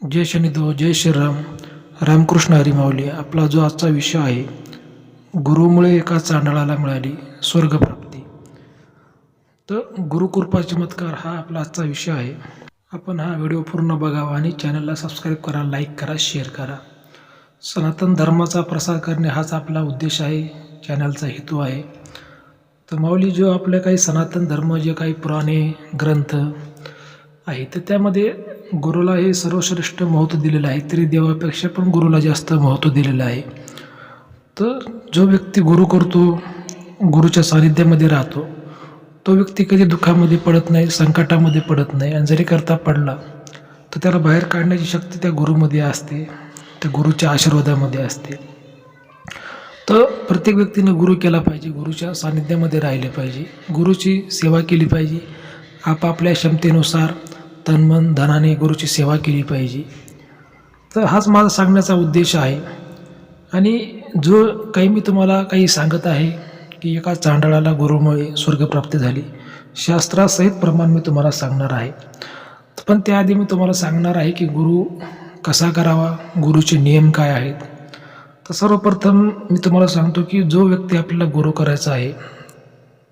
जय शनिदेव जय श्रीराम. रामकृष्ण हरिमावली आपला जो आजचा विषय आहे गुरुमुळे एका चांडळाला मिळाली स्वर्गप्राप्ती. तर गुरुकृपा चमत्कार हा आपला आजचा विषय आहे. आपण हा व्हिडिओ पूर्ण बघावा आणि चॅनलला सबस्क्राईब करा लाईक करा शेअर करा. सनातन धर्माचा प्रसार करणे हाच आपला उद्देश आहे चॅनलचा हेतू आहे. तर माऊली जो आपले काही सनातन धर्म जे काही पुराणे ग्रंथ आहे तर त्यामध्ये गुरुला हे सर्वश्रेष्ठ महत्त्व दिलेलं आहे. तरी देवापेक्षा पण गुरुला जास्त महत्त्व दिलेलं आहे. तर जो व्यक्ती गुरु करतो गुरुच्या सानिध्यामध्ये राहतो तो व्यक्ती कधी दुःखामध्ये पडत नाही संकटामध्ये पडत नाही. आणि जरी करता पडला तर त्याला बाहेर काढण्याची शक्ती त्या गुरुमध्ये असते त्या गुरुच्या आशीर्वादामध्ये असते. तर प्रत्येक व्यक्तीनं गुरु केला पाहिजे गुरुच्या सानिध्यामध्ये राहिले पाहिजे. गुरुची सेवा केली पाहिजे. आपापल्या क्षमतेनुसार तनमन धनाने गुरुची सेवा केली पाहिजे. तर हाच माझा सांगण्याचा उद्देश आहे. आणि जो काही मी तुम्हाला काही सांगत आहे की एका चांडळाला गुरुमुळे स्वर्गप्राप्ती झाली शास्त्रासहित प्रमाण मी तुम्हाला सांगणार आहे. पण त्याआधी मी तुम्हाला सांगणार आहे की गुरु कसा करावा गुरुचे नियम काय आहेत. तर सर्वप्रथम मी तुम्हाला सांगतो की जो व्यक्ती आपल्याला गुरु करायचा आहे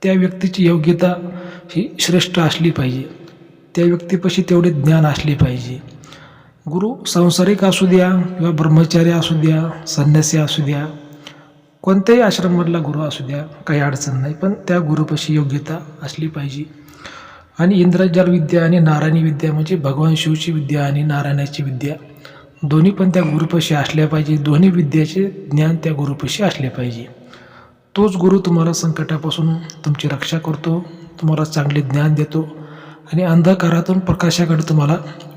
त्या व्यक्तीची योग्यता ही श्रेष्ठ असली पाहिजे. त्या व्यक्तीपाशी तेवढे ज्ञान असले पाहिजे. गुरु सांसारिक असू द्या किंवा ब्रह्मचारी असू द्या संन्यासी असू द्या कोणत्याही आश्रममधला गुरु असू द्या काही अडचण नाही. पण त्या गुरुपाशी योग्यता असली पाहिजे. आणि इंद्रजाल विद्या आणि नारायणी विद्या म्हणजे भगवान शिवची विद्या आणि नारायणाची विद्या. दोन्ही पण त्या गुरुपाशी असल्या पाहिजे. दोन्ही विद्याचे ज्ञान त्या गुरुपाशी असले पाहिजे. तोच गुरु तुम्हाला संकटापासून तुमची रक्षा करतो तुम्हाला चांगले ज्ञान देतो आणि अंधकारातून प्रकाशाकडे तुम्हाला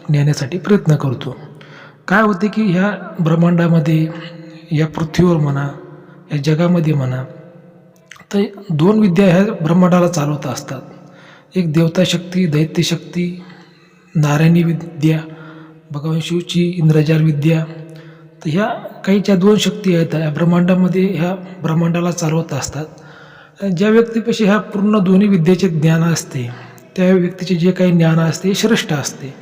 नेण्यासाठी प्रयत्न करतो. काय होते की ह्या ब्रह्मांडामध्ये या पृथ्वीवर म्हणा या जगामध्ये म्हणा तर दोन विद्या ह्या ब्रह्मांडाला चालवत असतात. एक देवता शक्ती दैत्यशक्ती नारायणी विद्या भगवान शिवची इंद्रजाल विद्या. तर ह्या काही ज्या दोन शक्ती आहेत या ब्रह्मांडामध्ये ह्या ब्रह्मांडाला चालवत असतात. आणि ज्या व्यक्तीपाशी ह्या पूर्ण दोन्ही विद्येचे ज्ञान असते त्या व्यक्तीचे जे काही ज्ञान असते श्रेष्ठ असते.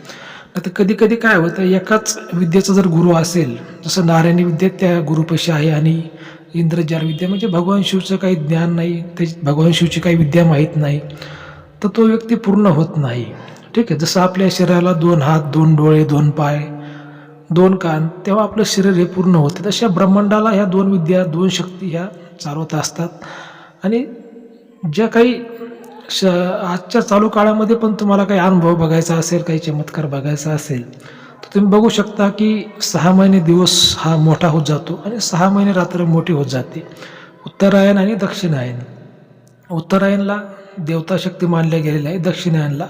आता कधी कधी काय होतं एकाच विद्येचा जर गुरु असेल जसं नारायणी विद्या त्या गुरुपशी आहे आणि इंद्रजाल विद्या म्हणजे भगवान शिवचं काही ज्ञान नाही ते भगवान शिवची काही विद्या माहीत नाही तर तो व्यक्ती पूर्ण होत नाही. ठीक आहे जसं आपल्या शरीराला दोन हात दोन डोळे दोन पाय दोन कान तेव्हा आपलं शरीर हे पूर्ण होते. तशा ब्रह्मांडाला ह्या दोन विद्या दोन शक्ती ह्या चालवत असतात. आणि ज्या काही श आजच्या चालू काळामध्ये पण तुम्हाला काही अनुभव बघायचा असेल काही चमत्कार बघायचा असेल तर तुम्ही बघू शकता की सहा महिने दिवस हा मोठा होत जातो आणि सहा महिने रात्र मोठी होत जाते. उत्तरायण आणि दक्षिणायन. उत्तरायणला देवता शक्ती मानल्या गेलेल्या आहे दक्षिणायनला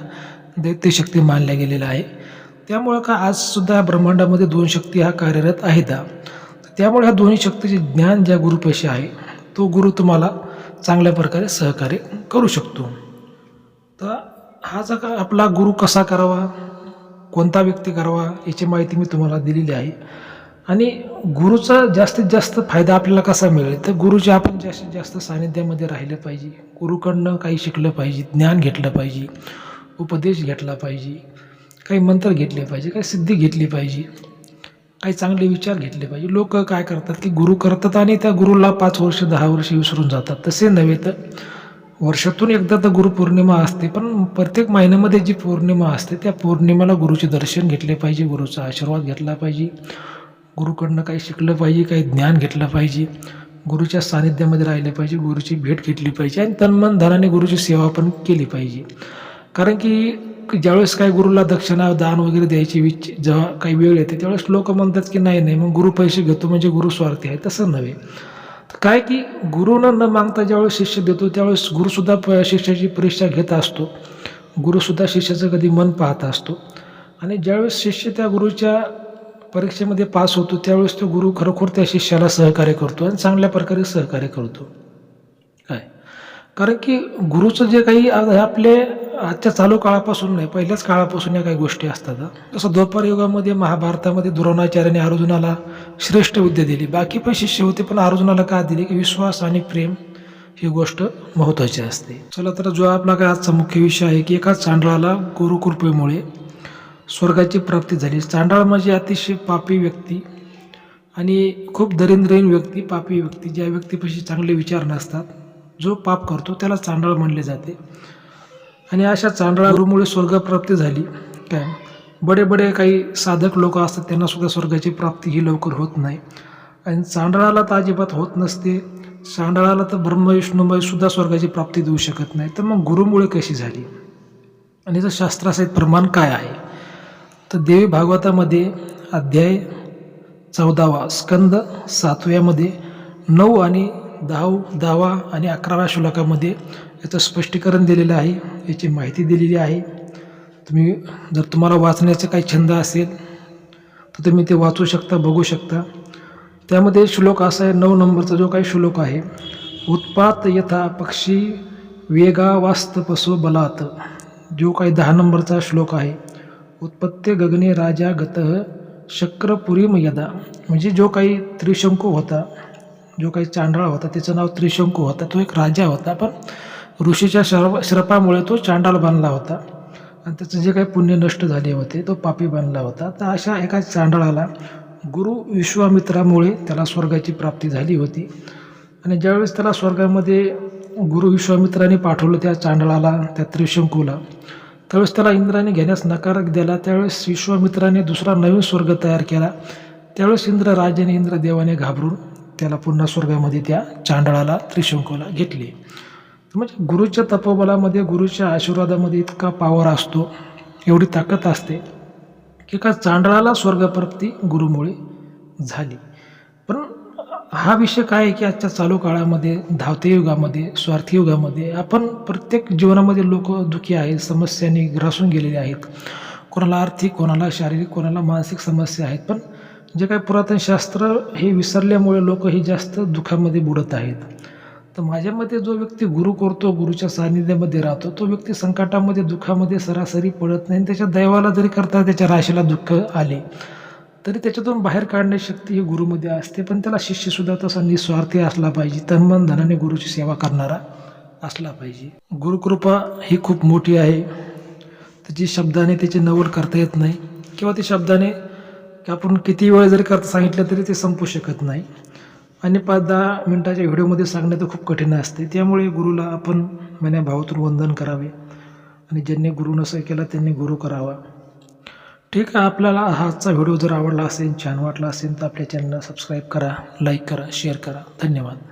दैत्यशक्ती मानल्या गेलेल्या आहे. त्यामुळं का आजसुद्धा या ब्रह्मांडामध्ये दोन शक्ती हा कार्यरत आहेत. त्यामुळे ह्या दोन्ही शक्तीचे ज्ञान ज्या गुरुपाशी आहे तो गुरु तुम्हाला चांगल्या प्रकारे सहकार्य करू शकतो. तर हा जो का आपला गुरु कसा करावा? कोणता व्यक्ती करावा? याची माहिती मी तुम्हाला दिलेली आहे. आणि गुरुचा जास्तीत जास्त फायदा आपल्याला कसा मिळेल? तर गुरुचे आपण जास्तीत जास्त सानिध्यामध्ये राहिलं पाहिजे. गुरुकडनं काही शिकलं पाहिजे ज्ञान घेतलं पाहिजे उपदेश घेतला पाहिजे काही मंत्र घेतले पाहिजे काही सिद्धी घेतली पाहिजे काही चांगले विचार घेतले पाहिजे. लोक काय करतात की गुरु करतात आणि त्या गुरुला पाच वर्ष दहा वर्ष विसरून जातात. तसे नव्हे तर वर्षातून एकदा तर गुरुपौर्णिमा असते पण प्रत्येक महिन्यामध्ये जी पौर्णिमा असते त्या पौर्णिमेला गुरुचे दर्शन घेतले पाहिजे गुरुचा आशीर्वाद घेतला पाहिजे गुरुकडनं काही शिकलं पाहिजे काही ज्ञान घेतलं पाहिजे गुरुच्या सानिध्यामध्ये राहिले पाहिजे गुरुची भेट घेतली पाहिजे आणि तन्मन धनाने गुरुची सेवा पण केली पाहिजे. कारण की ज्यावेळेस काय गुरुला दक्षिणा दान वगैरे द्यायची विच जेव्हा काही वेळ येते त्यावेळेस लोक म्हणतात की नाही नाही मग गुरु पैसे घेतो म्हणजे गुरु स्वार्थी आहे तसं नव्हे. काय की गुरुनं न मागता ज्यावेळेस शिष्य देतो त्यावेळेस गुरुसुद्धा प शिष्याची परीक्षा घेत असतो. गुरुसुद्धा शिष्याचं कधी मन पाहत असतो. आणि ज्यावेळेस शिष्य त्या गुरुच्या परीक्षेमध्ये पास होतो त्यावेळेस तो गुरु खरोखर त्या शिष्याला सहकार्य करतो आणि चांगल्या प्रकारे सहकार्य करतो. काय? कारण की गुरुचं जे काही आपले आजच्या चालू काळापासून नाही पहिल्याच काळापासून या काही गोष्टी असतात जसं द्वापार युगामध्ये महाभारतामध्ये द्रोणाचार्याने अर्जुनाला श्रेष्ठ विद्या दिली. बाकी पण शिष्य होते पण अर्जुनाला का दिली? की विश्वास आणि प्रेम ही गोष्ट महत्त्वाची असते. चला तर जो आपला काय आजचा मुख्य विषय आहे की एका चांडळाला गुरुकृपेमुळे स्वर्गाची प्राप्ती झाली. चांडाळ म्हणजे अतिशय पापी व्यक्ती आणि खूप दरिंद्रहीन व्यक्ती पापी व्यक्ती. ज्या व्यक्तीपाशी चांगले विचार नसतात जो पाप करतो त्याला चांडाळ म्हणले जाते. आणि अशा चांदळा गुरुमुळे स्वर्गप्राप्ती झाली. काय? बडे बडे काही साधक लोक असतात त्यांनासुद्धा स्वर्गाची प्राप्ती ही लवकर होत नाही. आणि चांडळाला तर अजिबात होत नसते. चांडळाला तर ब्रह्मविष्णुमयसुद्धा सुद्धा स्वर्गाची प्राप्ती देऊ शकत नाही. तर मग गुरुमुळे कशी झाली? आणि तर शास्त्रासहित प्रमाण काय आहे? तर देवी भागवतामध्ये अध्याय चौदावा स्कंद सातव्यामध्ये नऊ आणि दहाव दहावा आणि अकराव्या श्लोकामध्ये याचं स्पष्टीकरण दिलेलं आहे. याची माहिती दिलेली आहे. तुम्ही जर तुम्हाला वाचण्याचा काही छंद असेल तर तुम्ही ते वाचू शकता बघू शकता. त्यामध्ये श्लोक असा आहे नऊ नंबरचा जो काही श्लोक आहे उत्पात यथा पक्षी वेगा वास्त बलात. जो काही दहा नंबरचा श्लोक आहे उत्पत्य गगने राजा गत शक्रपुरीम यदा. म्हणजे जो काही त्रिशंकू होता जो काही चांडाळ होता त्याचं नाव त्रिशंकू होता. तो एक राजा होता पण ऋषीच्या श्रप श्रपामुळे तो चांडाळ बनला होता. आणि त्याचं जे काही पुण्य नष्ट झाले होते तो पापी बनला होता. तर अशा एका चांडाळाला गुरु विश्वामित्रामुळे त्याला स्वर्गाची प्राप्ती झाली होती. आणि ज्यावेळेस त्याला स्वर्गामध्ये गुरु विश्वामित्राने पाठवलं त्या चांडळाला त्या त्रिशंकूला त्यावेळेस त्याला इंद्राने घेण्यास नकार दिला. त्यावेळेस विश्वामित्राने दुसरा नवीन स्वर्ग तयार केला. त्यावेळेस इंद्र राजाने इंद्रदेवाने घाबरून त्याला पुन्हा स्वर्गामध्ये त्या चांडळाला त्रिशंकूला घेतले. म्हणजे गुरुच्या तपोबलामध्ये गुरुच्या आशीर्वादामध्ये इतका पावर असतो एवढी ताकद असते की का चांडळाला स्वर्गप्राप्ती गुरुमुळे झाली. पण हा विषय काय आहे की आजच्या चालू काळामध्ये धावते युगामध्ये स्वार्थी युगामध्ये आपण प्रत्येक जीवनामध्ये लोक दुःखी आहेत समस्यांनी ग्रासून गेलेले आहेत. कोणाला आर्थिक कोणाला शारीरिक कोणाला मानसिक समस्या आहेत पण जे काही पुरातन शास्त्र हे विसरल्यामुळे लोक हे जास्त दुःखामध्ये बुडत आहेत. तर माझ्या मते जो व्यक्ती गुरु करतो गुरुच्या सान्निध्यामध्ये राहतो तो व्यक्ती संकटामध्ये दुःखामध्ये सरासरी पडत नाही आणि त्याच्या दैवाला जरी करता त्याच्या राशीला दुःख आले तरी त्याच्यातून बाहेर काढण्याची शक्ती ही गुरुमध्ये असते. पण त्याला शिष्यसुद्धा तसा निस्वार्थी असला पाहिजे. तन्मन धनाने गुरुची सेवा करणारा असला पाहिजे. गुरुकृपा ही खूप मोठी आहे. त्याची शब्दाने त्याची नवल करता येत नाही. किंवा ती शब्दाने आपण किती वेळ जरी करता सांगितलं तरी ते संपू शकत नाही. आणि पाच दहा मिनटाच्या व्हिडिओमध्ये सांगणं तर खूप कठीण असते. त्यामुळे गुरुला आपण मन्या भावातून वंदन करावे. आणि ज्यांनी गुरु नसेल केला त्यांनी गुरु करावा. ठीक आहे आपल्याला हा आजचा व्हिडिओ जर आवडला असेल छान वाटला असेल तर आपल्या चॅनलला सबस्क्राईब करा लाईक करा शेअर करा. धन्यवाद.